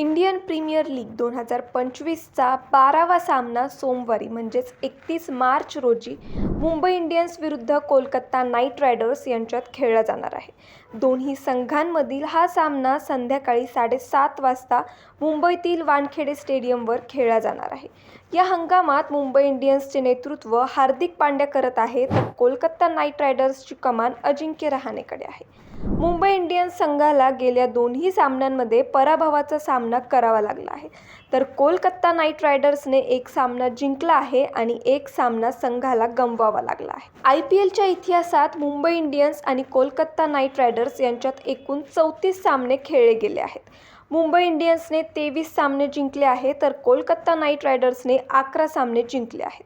Indian premier league दोन हजार पंचवीसचा बारावा सामना सोमवारी म्हणजेच एकतीस मार्च रोजी मुंबई इंडियन्स विरुद्ध कोलकाता नाईट रायडर्स यांच्यात खेळला जाणार आहे. दोन्ही संघांमधील हा सामना संध्याकाळी साडेसात वाजता मुंबईतील वानखेडे स्टेडियमवर खेळला जाणार आहे. या हंगामात मुंबई इंडियन्सचे नेतृत्व हार्दिक पांड्या करत आहे तर कोलकाता नाईट रायडर्सची कमान अजिंक्य रहाणेकडे आहे. मुंबई इंडियन्स संघाला गेल्या दोन्ही सामन्यांमध्ये पराभवाचा सामना करावा लागला आहे. तर कोलकाता नाईट रायडर्सने एक सामना जिंकला आहे आणि एक सामना संघाला गमवावा लागला आहे. आय पी एलच्या इतिहासात मुंबई इंडियन्स आणि कोलकाता नाईट रायडर्स यांच्यात एकूण चौतीस सामने खेळले गेले आहेत. मुंबई इंडियन्सने तेवीस सामने जिंकले आहे तर कोलकाता नाईट रायडर्सने अकरा सामने जिंकले आहेत.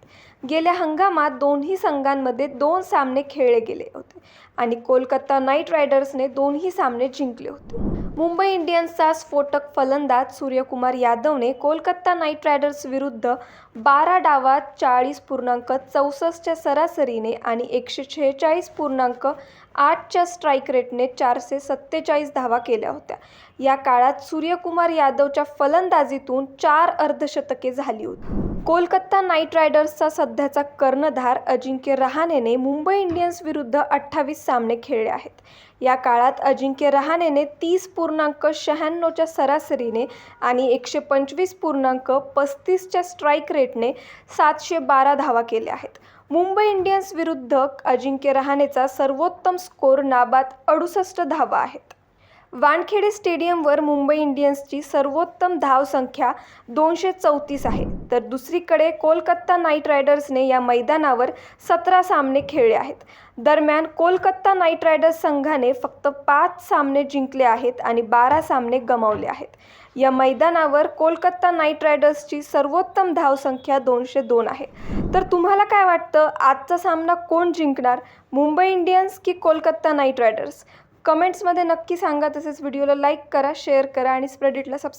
गेल्या हंगामात दोन्ही संघांमध्ये दोन सामने खेळले गेले होते. आणि कोलकाता नाईट रायडर्सने दोन्ही सामने जिंकले होते. मुंबई इंडियन्सचा स्फोटक फलंदाज सूर्यकुमार यादवने कोलकाता नाईट रायडर्स विरुद्ध बारा डावात चाळीस पूर्णांक चौसष्टच्या सरासरीने आणि एकशे शेहेचाळीस पूर्णांक आठच्या स्ट्राईक रेटने चारशे सत्तेचाळीस धावा केल्या होत्या. या काळात सूर्यकुमार यादवच्या फलंदाजीतून चार अर्धशतके झाली होती. कोलकाता नाईट रायडर्सचा सध्याचा कर्णधार अजिंक्य रहाणेने मुंबई इंडियन्स विरुद्ध अठ्ठावीस सामने खेळले आहेत. या काळात अजिंक्य रहाणेने तीस पूर्णांक शहाण्णवच्या सरासरीने आणि एकशे पंचवीस पूर्णांक पस्तीसच्या स्ट्राईक रेटने सातशे बारा धावा केल्या आहेत. मुंबई इंडियन्स विरुद्ध अजिंक्य रहाणेचा सर्वोत्तम स्कोर नाबाद अडुसष्ट धावा आहेत. वानखेडे स्टेडियमवर मुंबई इंडियन्सची सर्वोत्तम धावसंख्या दोनशे चौतीस आहे. तर दुसरीकडे कोलकाता नाईट रायडर्सने या मैदानावर सतरा सामने खेळले आहेत. दरम्यान कोलकाता नाईट रायडर्स संघाने फक्त पाच सामने जिंकले आहेत आणि बारा सामने गमावले आहेत. या मैदानावर कोलकाता नाईट रायडर्सची सर्वोत्तम धावसंख्या दोनशे दोन आहे. तर तुम्हाला काय वाटतं? आजचा सामना कोण जिंकणार? मुंबई इंडियन्स की कोलकाता नाईट रायडर्स? कमेंट्समध्ये नक्की सांगा. तसेच व्हिडिओला लाईक करा शेअर करा आणि स्प्रेडिटला सबस्क्राईब